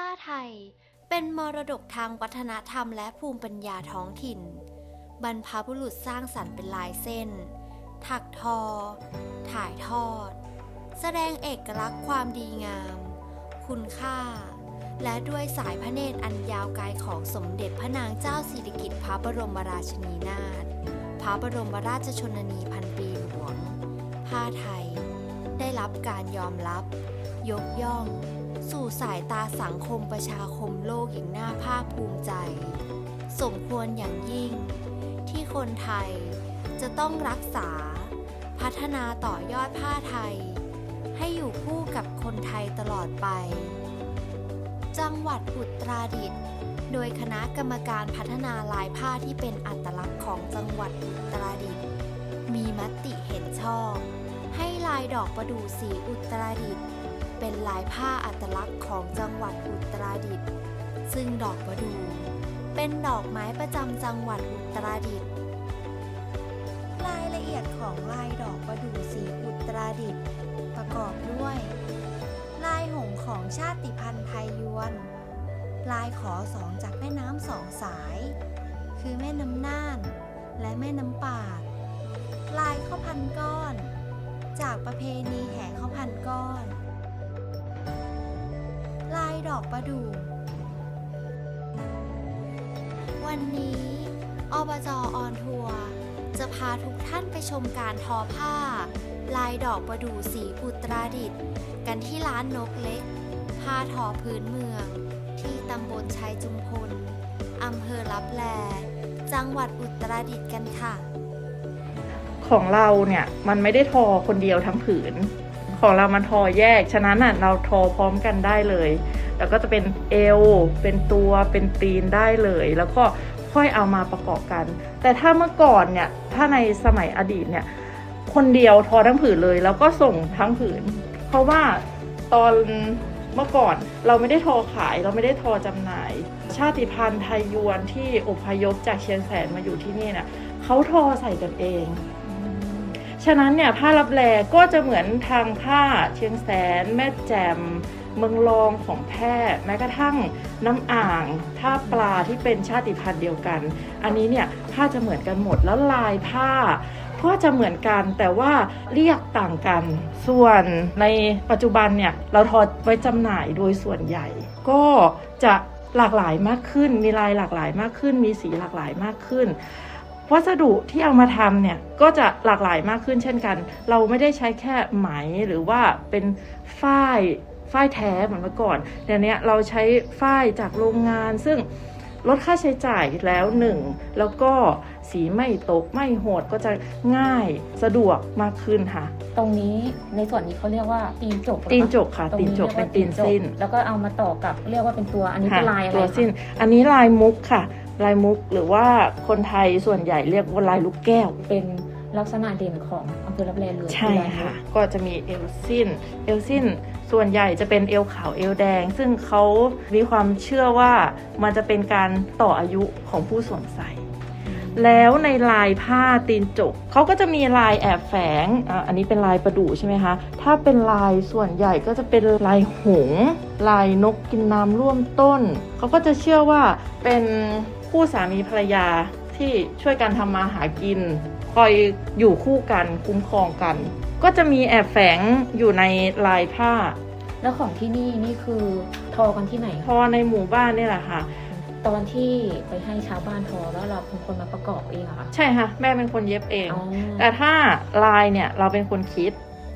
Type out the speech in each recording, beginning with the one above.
ผ้าไทย เป็นมรดกทางวัฒนธรรมและภูมิปัญญาท้องถิ่น บรรพบุรุษสร้างสรรค์เป็นลายเส้น ถักทอ ถ่ายทอด แสดงเอกลักษณ์ความดีงาม คุณค่า และด้วยสายพระเนตรอันยาวไกลของสมเด็จพระนางเจ้าสิริกิติ์พระบรมราชินีนาถพระบรมราชชนนีพันปีหลวง ผ้าไทย ได้รับการยอมรับ ยกย่อง สู่สายตาสังคมประชาคมโลกอย่างน่าภาคภูมิใจ สมควรอย่างยิ่ง ที่คนไทยจะต้องรักษา พัฒนาต่อยอดผ้าไทย ให้อยู่คู่กับคนไทยตลอดไป จังหวัดอุตราดิตถ์โดยคณะกรรมการพัฒนาลายผ้าที่เป็นอัตลักษณ์ของจังหวัดอุตราดิตถ์มีมติเห็นชอบ ให้ลายดอกประดู่สีอุตราดิตถ์ เป็นลายผ้าอัตลักษณ์ของจังหวัดอุตรดิตถ์ซึ่งดอกประดู่เป็นดอกไม้ประจำจังหวัดอุตรดิตถ์รายละเอียดของลายดอกประดู่สีอุตรดิตถ์ประกอบด้วย ลายหงของชาติพันธุ์ไทยยวน ลายขอสองจากแม่น้ำสองสาย คือแม่น้ำน่าน และแม่น้ำปาดลายข้าวพันก้อน จากประเพณีแห่ข้าวพันก้อน ดอกประดู่ วันนี้อบจออนทัวร์จะพาทุกท่านไปชมการทอผ้า ลายดอกประดู่สีอุตราดิตถ์กันที่ร้านนกเล็ก ผ้าทอพื้นเมือง ที่ตำบลชัยจุมพลอำเภอลับแล จังหวัดอุตรดิตถ์กันค่ะ ของเราเนี่ยมันไม่ได้ทอคนเดียวทั้งผืน ของเรามันทอแยก ฉะนั้นน่ะเราทอพร้อมกันได้เลย แล้วก็จะเป็นเอว เป็นตัวเป็นตีนได้เลย แล้วก็ค่อยเอามาประกอบกัน แต่ถ้าเมื่อก่อนเนี่ย ถ้าในสมัยอดีตเนี่ย คนเดียวทอทั้งผืนเลย แล้วก็ส่งทั้งผืน เพราะว่าตอนเมื่อก่อนเราไม่ได้ทอขายเราไม่ได้ทอจำหน่าย ชาติพันธุ์ไทยยวนที่อพยพจากเชียงแสนมาอยู่ที่นี่น่ะเขาทอใส่กันเอง ฉะนั้นเนี่ยผ้ารับแลก็จะเหมือนทางผ้าเชียงแสน แม่แจ่มเมืองรองของแพร่แม้กระทั่งน้ำอ่างท่าปลาที่เป็นชาติพันธุ์เดียวกัน อันนี้เนี่ยผ้าจะเหมือนกันหมดแล้วลายผ้าก็จะเหมือนกันแต่ว่าเรียกต่างกัน ส่วนในปัจจุบันเนี่ยเราทอไว้จำหน่ายโดยส่วนใหญ่ ก็จะหลากหลายมากขึ้น มีลายหลากหลายมากขึ้น มีสีหลากหลายมากขึ้น วัสดุที่เอามาทำเนี่ยก็จะหลากหลายมากขึ้นเช่นกัน เราไม่ได้ใช้แค่ไหมหรือว่าเป็นฝ้ายฝ้ายแท้เหมือนเมื่อก่อนเดี๋ยวนี้เราใช้ฝ้ายจากโรงงาน ซึ่งลดค่าใช้จ่ายแล้วหนึ่งแล้วก็สีไม่ตกไม่โหดก็จะง่ายสะดวกมากขึ้นค่ะ ตรงนี้ในส่วนนี้เขาเรียกว่าตีนจกเหรอคะตีนจกค่ะตรงตีนจกรียว่าเป็นตีนสิ้น แล้วก็เอามาต่อกับเรียกว่าเป็นตัวอันนี้เป็นลายอะไรตัวคะ สิ้น อันนี้ลายมุกค่ะ ลายมุกหรือว่าคนไทยส่วนใหญ่เรียกว่าลายลูกแก้ว เป็นลักษณะเด่นของอำเภอรับแลเลยใช่ค่ะ ก็จะมีเอลซินเอลซินส่วนใหญ่จะเป็นเอลขาวเอลแดง ซึ่งเขามีความเชื่อว่ามันจะเป็นการต่ออายุของผู้สวมใส่แล้วในลายผ้าตีนจกเขาก็จะมีลายแอบแฝงอะอันนี้เป็นลายประดู่ใช่ไหมคะ ถ้าเป็นลายส่วนใหญ่ก็จะเป็นลายหงส์ลายนกกินน้ำร่วมต้น เขาก็จะเชื่อว่าเป็น คู่สามีภรรยาที่ช่วยกันทำมาหากิน คอยอยู่คู่กันคุ้มครองกัน ก็จะมีแอบแฝงอยู่ในลายผ้า แล้วของที่นี่นี่คือทอกันที่ไหนพอในหมู่บ้านนี่แหละค่ะ ตอนที่ไปให้ชาวบ้านทอแล้วเราเป็นคนมาประกอบเองอะค่ะใช่ค่ะ แม่เป็นคนเย็บเอง อ๋อแต่ถ้าลายเนี่ยเราเป็นคนคิด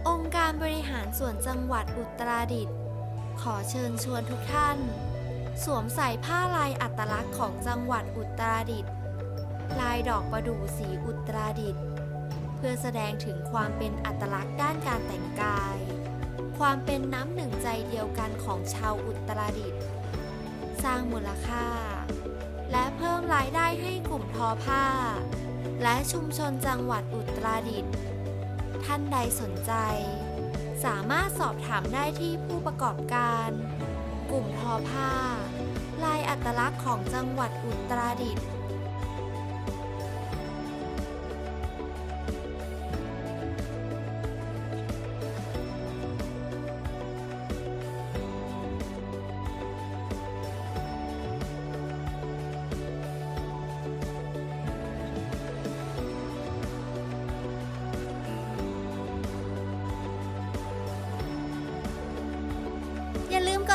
องค์การบริหารส่วนจังหวัดอุตราดิตถ์ขอเชิญชวนทุกท่าน สวมใส่ผ้าลายอัตลักษณ์ของจังหวัดอุตราดิตถ์ลายดอกประดู่สีอุตราดิตถ์เพื่อแสดงถึงความเป็นอัตลักษณ์ด้านการแต่งกาย ความเป็นน้ำหนึ่งใจเดียวกันของชาวอุตราดิตถ์สร้างมูลค่า และเพิ่มรายได้ให้กลุ่มทอผ้า และชุมชนจังหวัดอุตราดิตถ์ท่านใดสนใจ สามารถสอบถามได้ที่ผู้ประกอบการ กลุ่มทอผ้า ลายอัตลักษณ์ของจังหวัดอุตรดิตถ์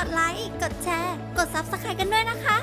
ดไลค์ กดแชร์ กด Subscribe กันด้วยนะคะ